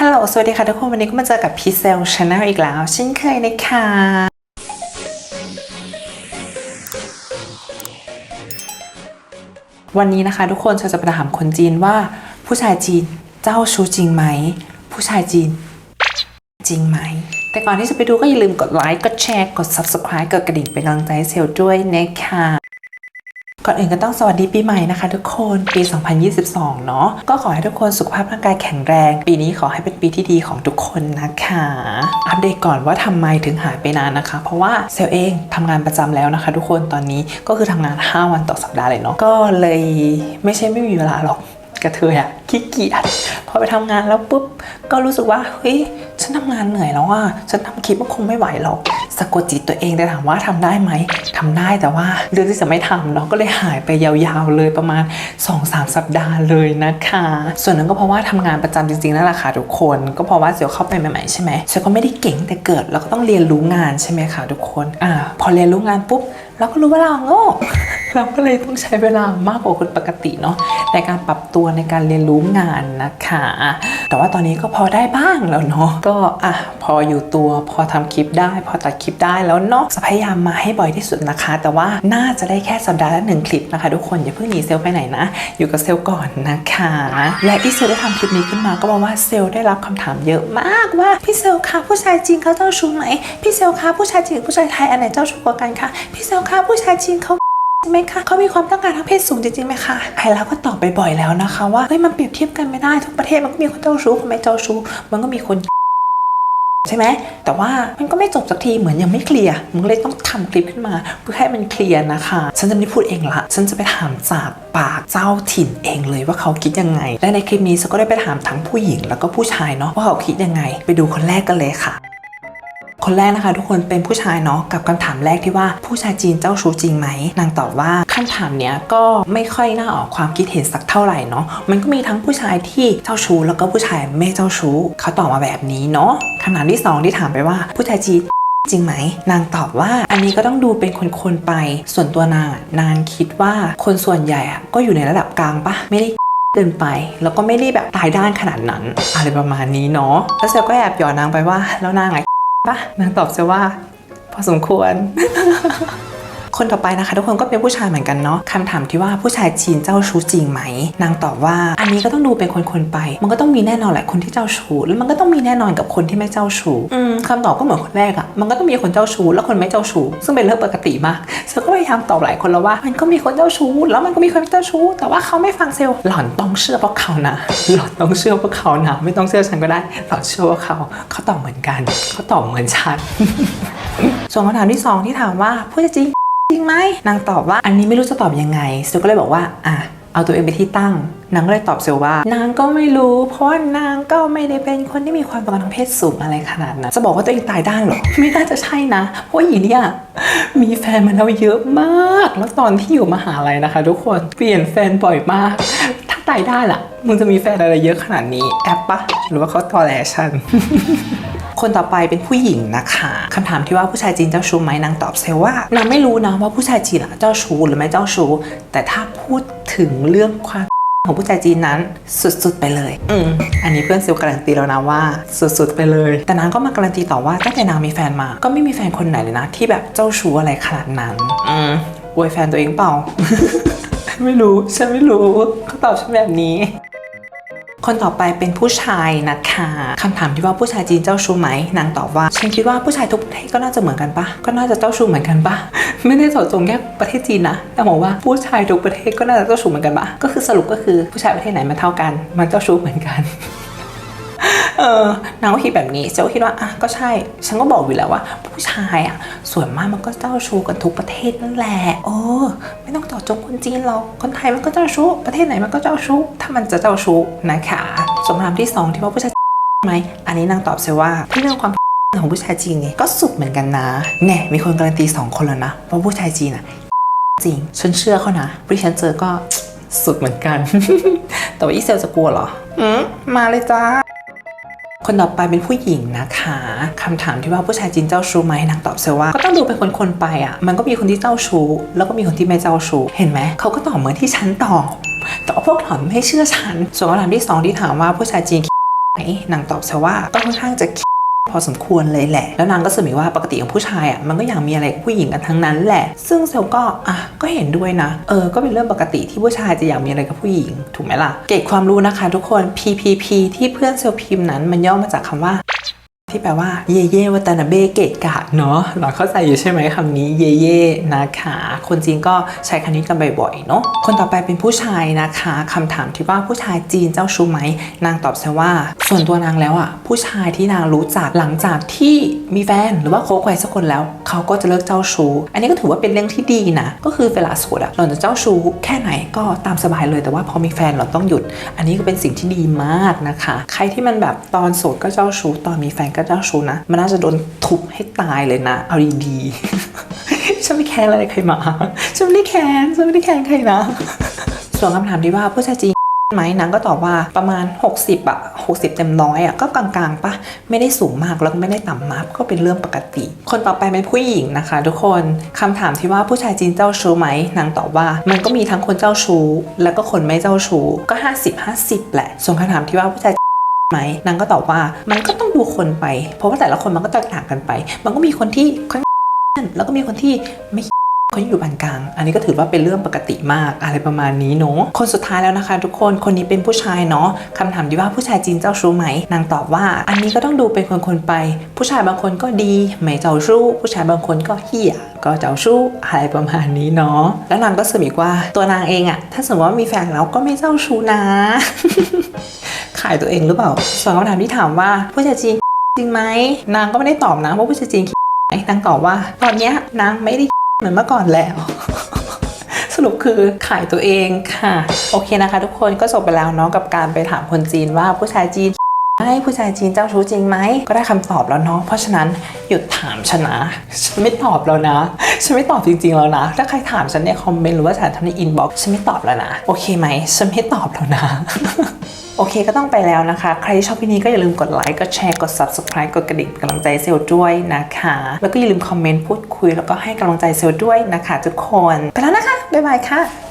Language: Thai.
ฮัลโหล สวัสดีค่ะทุกคน วันนี้ก็มาเจอกับพีเซลชาแนลอีกแล้วเช่นเคยนะคะวันนี้นะคะทุกคนฉันจะไปถามคนจีนว่าผู้ชายจีนเจ้าชู้จริงไหม ผู้ชายจีน จริงไหม แต่ก่อนที่จะไปดูก็อย่าลืมกดไลค์ กดแชร์ กด subscribe กดกระดิ่งเป็นกำลังใจให้เซลล์ด้วยนะคะ ก่อนอื่นก็ต้องสวัสดีปีใหม่นะคะ ทุกคนปี 2022 เนาะก็ขอให้ทุกคนสุขภาพร่างกายแข็งแรง ปีนี้ขอให้เป็นปีที่ดีของทุกคนนะคะ อัปเดตก่อนว่าทำไมถึงหายไปนานนะคะ เพราะว่าเซลเองทำงานประจำแล้วนะคะ ทุกคนตอนนี้ก็คือทำงาน 5 วันต่อสัปดาห์เลยเนาะก็เลยไม่ใช่ไม่มีเวลาหรอก กระเทยอะขี้เกียจพอไปทำงานแล้วปุ๊บก็รู้สึกว่าเฮ้ยฉันทำงานเหนื่อยแล้วอะฉันทำคลิปมันคงไม่ไหวหรอกสะกดจิตตัวเองแต่ถามว่าทำได้ไหมทำได้แต่ว่าเรื่องที่จะไม่ทำเนาะก็เลยหายไปยาวๆเลยประมาณ 2-3 สัปดาห์เลยนะคะ ส่วนหนึ่งก็เพราะว่าทำงานประจำจริงๆนั่นแหละค่ะทุกคน ก็เพราะว่าเสียวเข้าไปใหม่ๆใช่ไหมเสียวก็ไม่ได้เก่งแต่เกิดเราก็ต้องเรียนรู้งานใช่ไหมคะทุกคนอ่าพอเรียนรู้งานปุ๊บเราก็รู้ว่าเราโง่เราก็เลยต้องใช้เวลามากกว่าคนปกติเนาะในการปรับตัวในการเรียนรู้งานนะคะ แต่ว่าตอนนี้ก็พอได้บ้างแล้วเนาะก็อะพออยู่ตัวพอทำคลิปได้ พอตัดคลิปได้แล้วเนาะจะพยายามมาให้บ่อยที่สุดนะคะ แต่ว่าน่าจะได้แค่สัปดาห์ละหนึ่งคลิปนะคะ ทุกคนอย่าเพิ่งหนีเซลไปไหนนะ อยู่กับเซลก่อนนะคะ และที่เซลได้ทำคลิปนี้ขึ้นมาก็บอกว่าเซลได้รับคำถามเยอะมากว่าพี่เซลคะผู้ชายจริงเขาเจ้าชู้ไหมพี่เซลคะผู้ชายจริงผู้ชายไทยอันไหนเจ้าชู้กว่ากันคะพี่เซลคะผู้ชายจริงเขา ไหมคะเขามีความต้องการทางเพศสูงจริงๆไหมคะไฮเราก็ตอบไปบ่อยแล้วนะคะ ว่าเฮ้ยมันเปรียบเทียบกันไม่ได้ทุกประเทศมันก็มีคนเจ้าชู้คนไม่เจ้าชู้มันก็มีคนใช่ไหมแต่ว่ามันก็ไม่จบสักทีเหมือนยังไม่เคลียร์มันก็เลยต้องทำคลิปขึ้นมาเพื่อให้มันเคลียร์นะคะ ฉันจะไม่พูดเองละฉันจะไปถามจากปากเจ้าถิ่นเองเลยว่าเขาคิดยังไง และในคลิปนี้ฉันก็ได้ไปถามทั้งผู้หญิงแล้วก็ผู้ชายเนาะว่าเขาคิดยังไง ไปดูคนแรกกันเลยค่ะ คนแรกนะคะ ทุกคนเป็นผู้ชายเนาะกับคำถามแรกที่ว่าผู้ชายจีนเจ้าชู้จริงไหมนางตอบว่าคำถามเนี้ยก็ไม่ค่อยน่าออกความคิดเห็นสักเท่าไหร่เนาะมันก็มีทั้งผู้ชายที่เจ้าชู้แล้วก็ผู้ชายไม่เจ้าชู้เขาตอบมาแบบนี้เนาะคำถามที่สองที่ถามไปว่าผู้ชายจีนจริงไหม นางตอบว่าอันนี้ก็ต้องดูเป็นคนๆไป ส่วนตัวนางนางคิดว่าคนส่วนใหญ่อะก็อยู่ในระดับกลางปะไม่ได้เกินไปแล้วก็ไม่ได้แบบตายด้านขนาดนั้น อะไรประมาณนี้เนาะแล้วเซลก็แอบหยอดนางไปว่า แล้วนางอะ ปะนางตอบจะว่า พอสมควร คนต่อไปนะคะ ทุกคนก็เป็นผู้ชายเหมือนกันเนาะคำถามที่ว่าผู้ชายจีนเจ้าชู้จริงไหม นางตอบว่า อันนี้ก็ต้องดูเป็นคนๆไป มันก็ต้องมีแน่นอนแหละคนที่เจ้าชู้แล้วมันก็ต้องมีแน่นอนกับคนที่ไม่เจ้าชู้อืมคำตอบก็เหมือนคนแรกอะมันก็ต้องมีคนเจ้าชู้แล้วคนไม่เจ้าชู้ซึ่งเป็นเรื่องปกติมากเซลก็พยายามตอบหลายคนแล้วว่า มันก็มีคนเจ้าชู้แล้วมันก็มีคนไม่เจ้าชู้แต่ว่าเขาไม่ฟังเซลล์หล่อนต้องเชื่อพวกเขานะ หล่อนต้องเชื่อพวกเขานะ ไม่ต้องเชื่อฉันก็ได้ หล่อนเชื่อว่าเขาเขาตอบเหมือนกัน เขาตอบเหมือนฉันส่วนคำถามที่สองที่ถามว่าผู้ชายจริงจริง ไหมนางตอบว่าอันนี้ไม่รู้จะตอบยังไงเซลก็เลยบอกว่าอะเอาตัวเองไปที่ตั้งนางก็เลยตอบเซลว่านางก็ไม่รู้ เพราะนางก็ไม่ได้เป็นคนที่มีความต้องการทางเพศสูงอะไรขนาดนั้นจะบอกว่าตัวเองตายด้านเหรอ ไม่น่าจะใช่นะ เพราะว่าหยีเนี่ยมีแฟนมาแล้วเยอะมาก แล้วตอนที่อยู่มหาลัยนะคะ ทุกคนเปลี่ยนแฟนบ่อยมากถ้าตายได้ล่ะมึงจะมีแฟนอะไรเยอะขนาดนี้แอปปะหรือว่าเขาตอแหลฉัน คนต่อไปเป็นผู้หญิงนะคะคำถามที่ว่าผู้ชายจีนเจ้าชู้ไหมนางตอบเซลว่านางไม่รู้นะว่าผู้ชายจีนอะเจ้าชู้หรือไม่เจ้าชู้แต่ถ้าพูดถึงเรื่องความของผู้ชายจีนนั้นสุดๆไปเลย อืมอันนี้เพื่อนเซลการันตีแล้วนะว่า สุดๆไปเลย แต่นางก็มาการันตีต่อว่าตั้งแต่นางมีแฟนมา ก็ไม่มีแฟนคนไหนเลยนะ ที่แบบเจ้าชู้อะไรขนาดนั้น อืมอวยแฟนตัวเองเปล่า ไม่รู้ ฉันไม่รู้เขาตอบฉันแบบนี้ คนต่อไปเป็นผู้ชายนะคะคำถามที่ว่าผู้ชายจีนเจ้าชู้ไหมนางตอบว่า ฉันคิดว่าผู้ชายทุกประเทศก็น่าจะเหมือนกันปะก็น่าจะเจ้าชู้เหมือนกันปะไม่ได้เจาะจงแค่ประเทศจีนนะแต่บอกว่าผู้ชายทุกประเทศก็น่าจะเจ้าชู้เหมือนกันปะก็คือสรุปก็คือผู้ชายประเทศไหนมันเท่ากัน มันเจ้าชู้เหมือนกัน เออนางก็คิดแบบนี้เจ้าคิดว่าอะก็ใช่ ฉันก็บอกอยู่แล้วว่า ผู้ชายอะส่วนมากมันก็เจ้าชู้กันทุกประเทศนั่นแหละเออ ไม่ต้องเจาะจงคนจีนหรอกคนไทยมันก็เจ้าชู้ประเทศไหนมันก็เจ้าชู้ถ้ามันจะเจ้าชู้นะคะส่วนคำถามที่สองที่ว่าผู้ชายไหมอันนี้นางตอบเสียว่าที่เรื่องความของผู้ชายจีนเนี่ยก็สุดเหมือนกันนะแน่มีคนการันตีสองคนแล้วนะว่าผู้ชายจีนอะจริงฉันเชื่อเขานะที่ฉันเจอก็สุดเหมือนกัน แต่ว่าอีเซลจะกลัวเหรอ อืมมาเลยจ้า คนต่อไปเป็นผู้หญิงนะคะคำถามที่ว่าผู้ชายจีนเจ้าชู้ไหมนางตอบเซว่า ก็ต้องดูเป็นคนๆไปอะ มันก็มีคนที่เจ้าชู้ แล้วก็มีคนที่ไม่เจ้าชู้ เห็นไหม เขาก็ตอบเหมือนที่ฉันตอบ แต่พวกหล่อนไม่เชื่อฉัน ส่วนคำถามที่สองที่ถามว่าผู้ชายจีนไหนนางตอบเซว่าก็ค่อนข้างจะ พอสมควรเลยแหละ แล้วนางก็เสริมอว่าปกติของผู้ชายอะมันก็อยากมีอะไรกับผู้หญิงกันทั้งนั้นแหละ ซึ่งเซลก็อะก็เห็นด้วยนะ เออ ก็เป็นเรื่องปกติที่ผู้ชายจะอยากมีอะไรกับผู้หญิง ถูกไหมล่ะ เก็บความรู้นะคะทุกคน PPP ที่เพื่อนเซลพิมพ์นั้นมันย่อมาจากคำว่า ที่แปลว่าเย่เย่วัตนาเบเกะกะเนาะเราเข้าใจอยู่ใช่ไหมคำนี้เย่เย่นะคะ คนจีนก็ใช้คำนี้กันบ่อยๆเนาะคนต่อไปเป็นผู้ชายนะคะคำถามที่ว่าผู้ชายจีนเจ้าชู้ไหมนางตอบซะว่า ส่วนตัวนางแล้วอะผู้ชายที่นางรู้จักหลังจากที่มีแฟนหรือว่าคบใครสักคนแล้ว เขาก็จะเลิกเจ้าชู้อันนี้ก็ถือว่าเป็นเรื่องที่ดีนะก็คือเวลาโสดอะเราจะเจ้าชู้แค่ไหนก็ตามสบายเลยแต่ว่าพอมีแฟนเราต้องหยุด อันนี้ก็เป็นสิ่งที่ดีมากนะคะ ใครที่มันแบบตอนโสดก็เจ้าชู้ตอนมีแฟนก็เจ้าชู้นะ มันน่าจะโดนทุบให้ตายเลยนะ เอาดีๆ ฉันไม่แคร์อะไรใครมา ฉันไม่ได้แคร์ฉันไม่ได้แคร์ใครนะ ส่วนคำถามที่ว่าผู้ชายจริงไหมนางก็ตอบว่าประมาณ 60อะ60 เต็มร้อยอะก็กลางๆปะไม่ได้สูงมากแล้วก็ไม่ได้ต่ำมากก็เป็นเรื่องปกติ คนต่อไปเป็นผู้หญิงนะคะ ทุกคนคำถามที่ว่าผู้ชายจีนเจ้าชู้ไหมนางตอบว่า มันก็มีทั้งคนเจ้าชู้แล้วก็คนไม่เจ้าชู้ก็ 50 50 แหละ ส่วนคำถามที่ว่าผู้ชาย ไหมนางก็ตอบว่ามันก็ต้องดูคนไป เพราะว่าแต่ละคนมันก็แตกต่างกันไป มันก็มีคนที่ค่อนแล้วก็มีคนที่ไม่ คนอยู่ปานกลาง อันนี้ก็ถือว่าเป็นเรื่องปกติมากอะไรประมาณนี้เนาะคนสุดท้ายแล้วนะคะ ทุกคนคนนี้เป็นผู้ชายเนาะคำถามที่ว่าผู้ชายจีนเจ้าชู้ไหมนางตอบว่า อันนี้ก็ต้องดูเป็นคนๆไป ผู้ชายบางคนก็ดีไม่เจ้าชู้ผู้ชายบางคนก็เหี้ยก็เจ้าชู้อะไรประมาณนี้เนาะแล้วนางก็เสริมอีกว่าตัวนางเองอะถ้าสมมติว่ามีแฟนแล้วก็ไม่เจ้าชู้นะ ขายตัวเองหรือเปล่าส่วนคำถามที่ถามว่าผู้ชายจีนจริงไหมนางก็ไม่ได้ตอบนะว่าผู้ชายจีนไหมนางตอบว่า ตอนเนี้ยนางไม่ได้ เหมือนเมื่อก่อนแล้ว สรุปคือขายตัวเองค่ะ โอเคนะคะ ทุกคนก็จบไปแล้วเนาะกับการไปถามคนจีนว่าผู้ชายจีน ให้ผู้ชายจีนเจ้าชู้จริงไหม ก็ได้คำตอบแล้วเนาะเพราะฉะนั้นหยุดถามฉันนะฉันไม่ตอบแล้วนะฉันไม่ตอบจริงๆแล้วนะ ถ้าใครถามฉันในคอมเมนต์หรือว่าถามทางในอินบ็อกซ์ฉันไม่ตอบแล้วนะ โอเคไหมฉันไม่ตอบแล้วนะโอเคก็ต้องไปแล้วนะคะ ใครที่ชอบพี่นี้ก็อย่าลืมกดไลค์ กดแชร์ กด subscribe กดกระดิ่งกำลังใจเซลล์ด้วยนะคะ แล้วก็อย่าลืมคอมเมนต์พูดคุย แล้วก็ให้กำลังใจเซลล์ด้วยนะคะ ทุกคน ไปแล้วนะคะ บ๊ายบายค่ะ